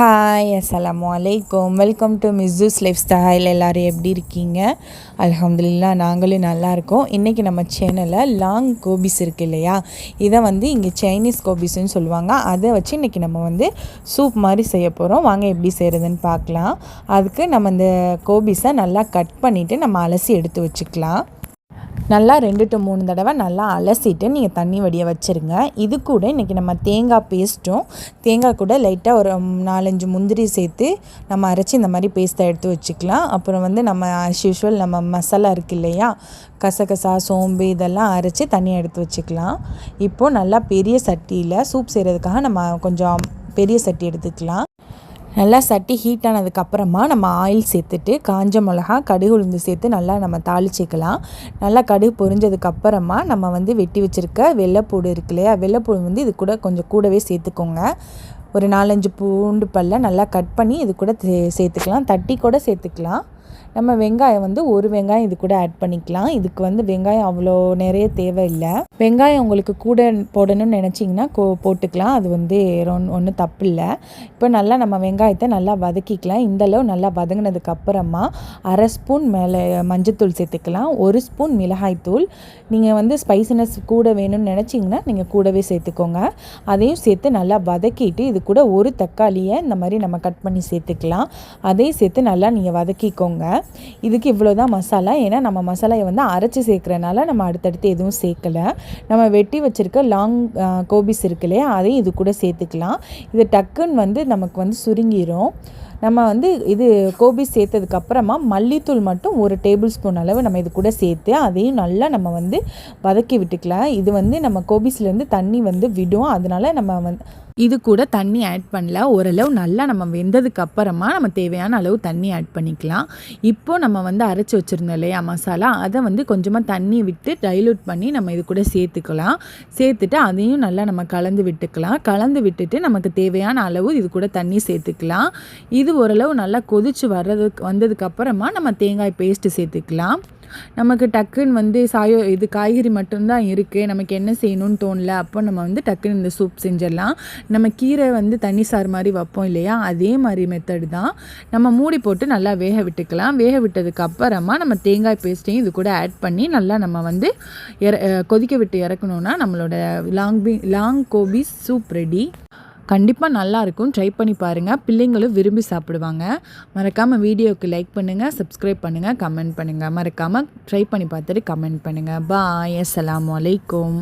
Hi அஸ்ஸலாமு வலைக்கம் welcome to Mrs life style எல்லோரும் எப்படி இருக்கீங்க? அலமதுல்லா நாங்களும் நல்லாயிருக்கோம் இன்றைக்கி நம்ம சேனலில் லாங் கோபிஸ் இருக்கு இல்லையா? இதை வந்து இங்கே சைனீஸ் கோபிஸ்ன்னு சொல்லுவாங்க. அதை வச்சு இன்றைக்கி நம்ம வந்து சூப் மாதிரி செய்ய போகிறோம் வாங்க எப்படி செய்கிறதுன்னு பார்க்கலாம். அதுக்கு நம்ம இந்த கோபிஸை நல்லா கட் பண்ணிவிட்டு நம்ம அலசி எடுத்து வச்சுக்கலாம். நல்லா ரெண்டு டு மூணு தடவை நல்லா அலசிட்டு நீங்கள் தண்ணி வடிய வச்சுருங்க. இது கூட இன்றைக்கி நம்ம தேங்காய் பேஸ்ட்டும் தேங்காய் கூட லைட்டாக ஒரு நாலஞ்சு முந்திரி சேர்த்து நம்ம அரைச்சி இந்த மாதிரி பேஸ்ட்டை எடுத்து வச்சுக்கலாம். அப்புறம் வந்து நம்ம ஆஸ் யூஷுவல் நம்ம மசாலா இருக்கு இல்லையா? கசகசா சோம்பு இதெல்லாம் அரைச்சி தனியாக எடுத்து வச்சுக்கலாம். இப்போது நல்லா பெரிய சட்டியில் சூப் செய்கிறதுக்காக நம்ம கொஞ்சம் பெரிய சட்டி எடுத்துக்கலாம். நல்லா சட்டி ஹீட் ஆனதுக்கப்புறமா நம்ம ஆயில் சேர்த்துட்டு காஞ்ச மிளகா கடுகு உளுந்து சேர்த்து நல்லா நம்ம தாளிச்சிக்கலாம். நல்லா கடுகு பொரிஞ்சதுக்கப்புறமா நம்ம வந்து வெட்டி வச்சுருக்க வெள்ளைப்பூடு இருக்கு இல்லையா? வெள்ளைப்பூடு வந்து இது கூட கொஞ்சம் கூடவே சேர்த்துக்கோங்க. ஒரு நாலஞ்சு பூண்டு பல்ல நல்லா கட் பண்ணி இது கூட சேர்த்துக்கலாம். தட்டி கூட சேர்த்துக்கலாம். நம்ம வெங்காயம் வந்து ஒரு வெங்காயம் இது கூட ஆட் பண்ணிக்கலாம். இதுக்கு வந்து வெங்காயம் அவ்வளோ நிறைய தேவையில்லை. வெங்காயம் உங்களுக்கு கூட போடணும்னு நினச்சிங்கன்னா கோ போட்டுக்கலாம். அது வந்து ஒன்றும் தப்பு இல்லை இப்போ நல்லா நம்ம வெங்காயத்தை நல்லா வதக்கிக்கலாம். இந்தளவு நல்லா வதங்கினதுக்கப்புறமா அரை ஸ்பூன் மேலே மஞ்சத்தூள் சேர்த்துக்கலாம். ஒரு ஸ்பூன் மிளகாய்த்தூள் நீங்கள் வந்து ஸ்பைசினஸ் கூட வேணும்னு நினச்சிங்கன்னா நீங்கள் கூடவே சேர்த்துக்கோங்க. அதையும் சேர்த்து நல்லா வதக்கிட்டு இது கூட ஒரு தக்காளியை இந்த மாதிரி நம்ம கட் பண்ணி சேர்த்துக்கலாம். அதையும் சேர்த்து நல்லா நீங்கள் வதக்கிக்கோங்க. இதுக்கு இவ்வளோ தான் மசாலா. ஏன்னா நம்ம மசாலாயை வந்து அரைச்சி சேர்க்குறனால நம்ம அடுத்தடுத்து எதுவும் சேர்க்கலை. நம்ம வெட்டி வச்சுருக்க லாங் கோபிஸ் இருக்கு இல்லையா? அதையும் இது கூட சேர்த்துக்கலாம். இது டக்குன்னு வந்து நமக்கு வந்து சுருங்கிரும். நம்ம வந்து இது கோபி சேர்த்ததுக்கப்புறமா மல்லித்தூள் மட்டும் ஒரு டேபிள் ஸ்பூன் அளவு நம்ம இது கூட சேர்த்து அதையும் நல்லா நம்ம வந்து வதக்கி விட்டுக்கலாம். இது வந்து நம்ம கோபிஸ்லேருந்து தண்ணி வந்து விடும். அதனால நம்ம வந்து இது கூட தண்ணி ஆட் பண்ணல. ஓரளவு நல்லா நம்ம வெந்ததுக்கு அப்புறமா நம்ம தேவையான அளவு தண்ணி ஆட் பண்ணிக்கலாம். இப்போது நம்ம வந்து அரைச்சி வச்சுருந்தோம் இல்லையா மசாலா? அதை வந்து கொஞ்சமாக தண்ணி விட்டு டைலூட் பண்ணி நம்ம இது கூட சேர்த்துக்கலாம். சேர்த்துட்டு அதையும் நல்லா நம்ம கலந்து விட்டுக்கலாம். கலந்து விட்டுட்டு நமக்கு தேவையான அளவு இது கூட தண்ணி சேர்த்துக்கலாம். இது ஓரளவு நல்லா கொதித்து வர்றதுக்கு வந்ததுக்கு அப்புறமா நம்ம தேங்காய் பேஸ்ட்டு சேர்த்துக்கலாம். நமக்கு டக்குன்னு வந்து சாயோ இது காய்கறி மட்டும்தான் இருக்குது நமக்கு என்ன செய்யணும்னு தோணல அப்போ நம்ம வந்து டக்குன்னு இந்த சூப் செஞ்சிடலாம். நம்ம கீரை வந்து தண்ணி சார் மாதிரி வைப்போம் இல்லையா? அதே மாதிரி மெத்தடு தான். நம்ம மூடி போட்டு நல்லா வேக விட்டுக்கலாம். வேக விட்டதுக்கு அப்புறமா நம்ம தேங்காய் பேஸ்ட்டையும் இது கூட ஆட் பண்ணி நல்லா நம்ம வந்து இற கொதிக்க விட்டு இறக்கணுன்னா நம்மளோட லாங் பீ லாங் கோபி சூப் ரெடி கண்டிப்பாக நல்லாயிருக்கும். ட்ரை பண்ணி பாருங்கள் பிள்ளைங்களும் விரும்பி சாப்பிடுவாங்க. மறக்காமல் வீடியோவுக்கு லைக் பண்ணுங்கள் சப்ஸ்கிரைப் பண்ணுங்கள் கமெண்ட் பண்ணுங்கள் மறக்காமல் ட்ரை பண்ணி பார்த்துட்டு கமெண்ட் பண்ணுங்கள் பாய் அஸ்லாம் வலைக்கம்